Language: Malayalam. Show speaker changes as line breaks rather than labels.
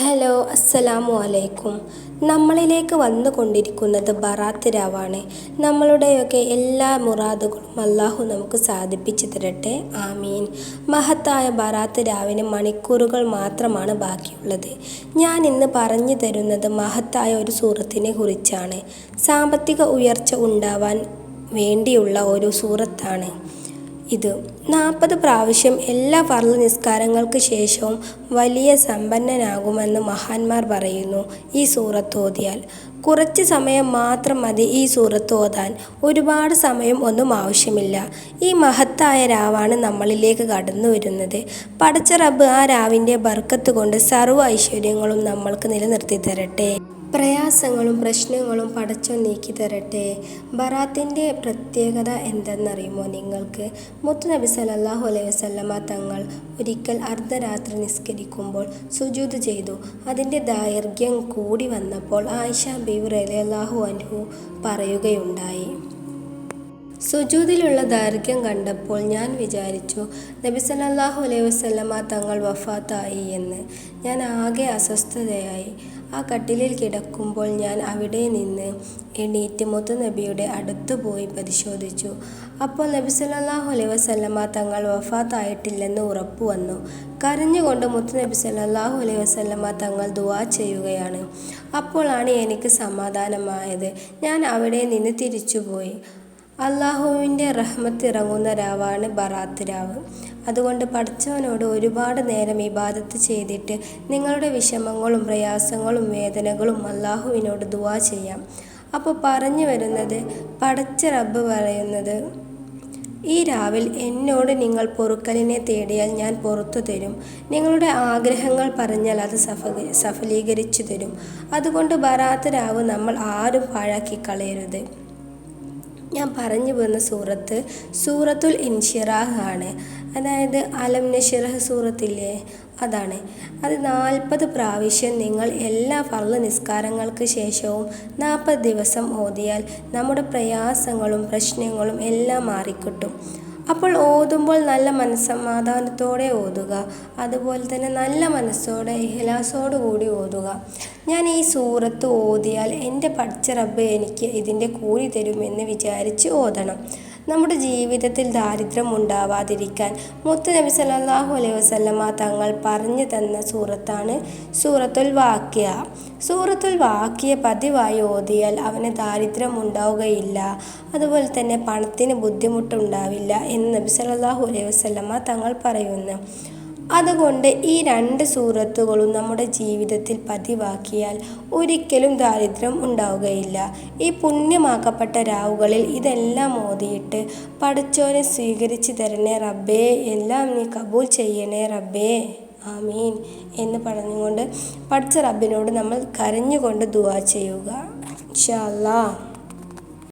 ഹലോ അസ്സലാമു അലൈക്കും. നമ്മളിലേക്ക് വന്നുകൊണ്ടിരിക്കുന്നത് ബറാത്ത് രാവാണ്. നമ്മളുടെയൊക്കെ എല്ലാ മുറാദുകളും അള്ളാഹു നമുക്ക് സാധിപ്പിച്ചു തരട്ടെ. ആമീൻ. മഹത്തായ ബറാത്ത് രാവിന് മണിക്കൂറുകൾ മാത്രമാണ് ബാക്കിയുള്ളത്. ഞാൻ ഇന്ന് പറഞ്ഞു തരുന്നത് മഹത്തായ ഒരു സൂറത്തിനെ കുറിച്ചാണ്. സാമ്പത്തിക ഉയർച്ച ഉണ്ടാവാൻ വേണ്ടിയുള്ള ഒരു സൂറത്താണ്. ഇത്. നാൽപ്പത് പ്രാവശ്യം എല്ലാ ഫർൾ നിസ്കാരങ്ങൾക്ക് ശേഷവും വലിയ സമ്പന്നനാകുമെന്ന് മഹാന്മാർ പറയുന്നു ഈ സൂറത്ത് ഓതിയാൽ. കുറച്ച് സമയം മാത്രം മതി ഈ സൂറത്ത് ഓതാൻ. ഒരുപാട് സമയം ഒന്നും ആവശ്യമില്ല. ഈ മഹത്തായ രാവാണ് നമ്മളിലേക്ക് കടന്നു വരുന്നത്. പടച്ച റബ്ബ് ആ രാവിന്റെ ബർക്കത്ത് കൊണ്ട് സർവ ഐശ്വര്യങ്ങളും നമ്മൾക്ക് നിലനിർത്തി തരട്ടെ. പ്രയാസങ്ങളും പ്രശ്നങ്ങളും പടച്ചോൻ നീക്കി തരട്ടെ. ബറാത്തിന്റെ പ്രത്യേകത എന്തെന്നറിയുമോ നിങ്ങൾക്ക്? മുത്തുനബി സല്ലല്ലാഹു അലൈഹി വസല്ലമ തങ്ങൾ ഒരിക്കൽ അർദ്ധരാത്രി നിസ്കരിക്കുമ്പോൾ സുജൂത് ചെയ്തു. അതിന്റെ ദൈർഘ്യം കൂടി വന്നപ്പോൾ ആയിഷ ബീവി റളിയല്ലാഹു അൻഹു പറയുകയുണ്ടായി. സുജൂതിലുള്ള ദൈർഘ്യം കണ്ടപ്പോൾ ഞാൻ വിചാരിച്ചു നബി സല്ലല്ലാഹു അലൈഹി വസല്ലമ തങ്ങൾ വഫാത്തായി എന്ന്. ഞാൻ ആകെ അസ്വസ്ഥതയായി. ആ കട്ടിലിൽ കിടക്കുമ്പോൾ ഞാൻ അവിടെ നിന്ന് എണീറ്റ് മുത്തുനബിയുടെ അടുത്ത് പോയി പരിശോധിച്ചു. അപ്പോൾ നബി സല്ലല്ലാഹു അലൈഹി വസല്ലമ തങ്ങൾ വഫാത്തായിട്ടില്ലെന്ന് ഉറപ്പു വന്നു. കരഞ്ഞുകൊണ്ട് മുത്തുനബി സല്ലല്ലാഹു അലൈഹി വസല്ലമ തങ്ങൾ ദുആ ചെയ്യുകയാണ്. അപ്പോഴാണ് എനിക്ക് സമാധാനമായത്. ഞാൻ അവിടെ നിന്ന് തിരിച്ചുപോയി. അള്ളാഹുവിന്റെ റഹ്മത്ത് ഇറങ്ങുന്ന രാവാണ് ബറാത്ത് രാവ്. അതുകൊണ്ട് പഠിച്ചവനോട് ഒരുപാട് നേരം ഇബാദത്ത് ചെയ്തിട്ട് നിങ്ങളുടെ വിഷമങ്ങളും പ്രയാസങ്ങളും വേദനകളും അള്ളാഹുവിനോട് ദുവാ ചെയ്യാം. അപ്പോൾ പറഞ്ഞു വരുന്നത് പടച്ച റബ്ബ് പറയുന്നത് ഈ രാവിൽ എന്നോട് നിങ്ങൾ പൊറുക്കലിനെ തേടിയാൽ ഞാൻ പുറത്തു തരും. നിങ്ങളുടെ ആഗ്രഹങ്ങൾ പറഞ്ഞാൽ അത് സഫ സഫലീകരിച്ചു തരും. അതുകൊണ്ട് ബറാത്ത് രാവ് നമ്മൾ ആരും പാഴാക്കി കളയരുത് ഞാൻ പറഞ്ഞു പോകുന്ന സൂറത്ത് സൂറത്തുൽ ഇൻഷിറാഹ് ആണ്. അതായത് അലം നഷിറഹ് സൂറത്തില്ലേ? അതാണ്. അത് നാൽപ്പത് പ്രാവശ്യം നിങ്ങൾ എല്ലാ ഫർൾ നിസ്കാരങ്ങൾക്ക് ശേഷവും നാൽപ്പത് ദിവസം ഓതിയാൽ നമ്മുടെ പ്രയാസങ്ങളും പ്രശ്നങ്ങളും എല്ലാം മാറിക്കിട്ടും. അപ്പോൾ ഓതുമ്പോൾ നല്ല മനസ്സമാധാനത്തോടെ ഓതുക. അതുപോലെ തന്നെ നല്ല മനസ്സോടെ കൂടി ഓതുക. ഞാൻ ഈ സൂറത്ത് ഓതിയാൽ എന്റെ പഠിച്ച റബ്ബ് എനിക്ക് ഇതിന്റെ കൂലി തരുമെന്ന് വിചാരിച്ച് ഓതണം. നമ്മുടെ ജീവിതത്തിൽ ദാരിദ്ര്യം ഉണ്ടാവാതിരിക്കാൻ മുത്ത് നബി സല്ലല്ലാഹു അലൈഹി വസല്ലമ തങ്ങൾ പറഞ്ഞു തന്ന സൂറത്താണ് സൂറത്തുൽ വാക്യ. സൂറത്തുൽ വാക്യ പതിവായി ഓതിയാൽ അവന് ദാരിദ്ര്യം ഉണ്ടാവുകയില്ല. അതുപോലെ തന്നെ പണത്തിന് ബുദ്ധിമുട്ടുണ്ടാവില്ല എന്ന് നബി സല്ലല്ലാഹു അലൈഹി വസല്ലമ തങ്ങൾ പറയുന്നു. അതുകൊണ്ട് ഈ രണ്ട് സൂറത്തുകളും നമ്മുടെ ജീവിതത്തിൽ പതിവാക്കിയാൽ ഒരിക്കലും ദാരിദ്ര്യം ഉണ്ടാവുകയില്ല. ഈ പുണ്യമാക്കപ്പെട്ട രാവുകളിൽ ഇതെല്ലാം ഓതിയിട്ട് പഠിച്ചോനെ സ്വീകരിച്ചു തരണേ റബ്ബേ എല്ലാം നീ കബൂൽ ചെയ്യണേ റബ്ബേ ആമീൻ എന്ന് പറഞ്ഞുകൊണ്ട് പഠിച്ച റബ്ബിനോട് നമ്മൾ കരഞ്ഞുകൊണ്ട് ദുവാ ചെയ്യുക. ഇൻഷാ അല്ലാ